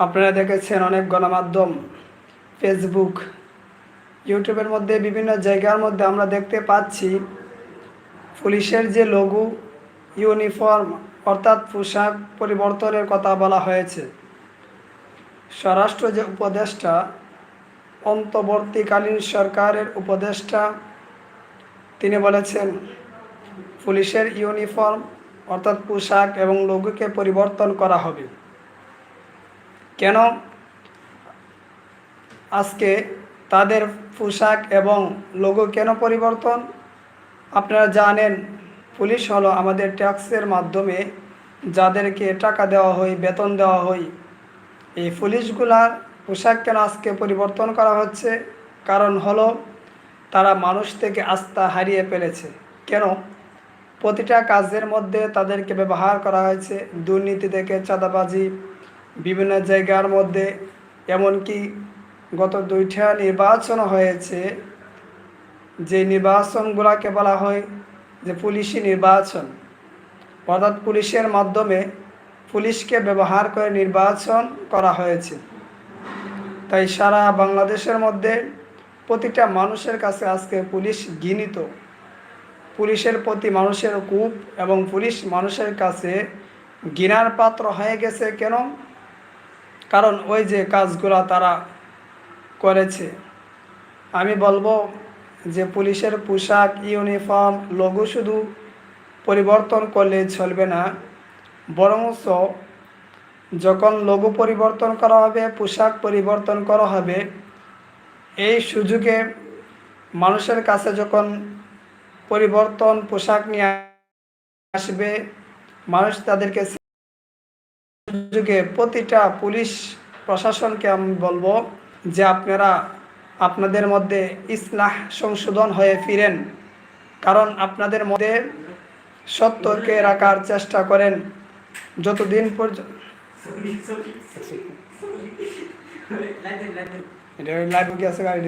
আপনারা দেখেছেন অনেক গণমাধ্যম ফেসবুক ইউটিউবের মধ্যে বিভিন্ন জায়গার মধ্যে আমরা দেখতে পাচ্ছি পুলিশের যে লঘু ইউনিফর্ম অর্থাৎ পোশাক পরিবর্তনের কথা বলা হয়েছে। স্বরাষ্ট্র যে উপদেষ্টা, অন্তর্বর্তীকালীন সরকারের উপদেষ্টা, তিনি বলেছেন, পুলিশের ইউনিফর্ম অর্থাৎ পোশাক এবং লঘুকে পরিবর্তন করা হবে। কেন আজকে তাদের পোশাক এবং লোগো কেন পরিবর্তন? আপনারা জানেন, পুলিশ হলো আমাদের ট্যাক্সের মাধ্যমে যাদেরকে টাকা দেওয়া হয়, বেতন দেওয়া হয়, এই পুলিশগুলার পোশাক কেন আজকে পরিবর্তন করা হচ্ছে? কারণ হলো তারা মানুষ থেকে আস্থা হারিয়ে ফেলেছে। কেন? প্রতিটা কাজের মধ্যে তাদেরকে ব্যবহার করা হয়েছে, দুর্নীতি থেকে চাঁদাবাজি বিভিন্ন জায়গার মধ্যে, এমনকি গত দুইটা নির্বাচন হয়েছে যে নির্বাচনগুলোকে বলা হয় যে পুলিশি নির্বাচন। অর্থাৎ পুলিশের মাধ্যমে পুলিশকে ব্যবহার করে নির্বাচন করা হয়েছে। তাই সারা বাংলাদেশের মধ্যে প্রতিটা মানুষের কাছে আজকে পুলিশ ঘৃণিত। পুলিশের প্রতি মানুষের কূপ এবং পুলিশ মানুষের কাছে ঘৃণার পাত্র হয়ে গেছে কেন? কারণ ওই যে কাজগুলো তারা করেছে। আমি বলব যে পুলিশের পোশাক, ইউনিফর্ম, লঘু শুধু পরিবর্তন করলে চলবে না বরঞ্চ যখন লঘু পরিবর্তন করা হবে, পোশাক পরিবর্তন করা হবে, এই সুযোগে মানুষের কাছে যখন পরিবর্তন পোশাক নিয়ে আসবে, মানুষ তাদেরকে যুগে প্রতিটা পুলিশ প্রশাসনকে আমি বলব যে আপনারা আপনাদের মধ্যে ইসলাহ সংশোধন হয়ে ফিরেন। কারণ আপনাদের মধ্যে সত্যকে রাখার চেষ্টা করেন। যতদিন পর্যন্ত এটা লাইভ কি আছে গাড়ি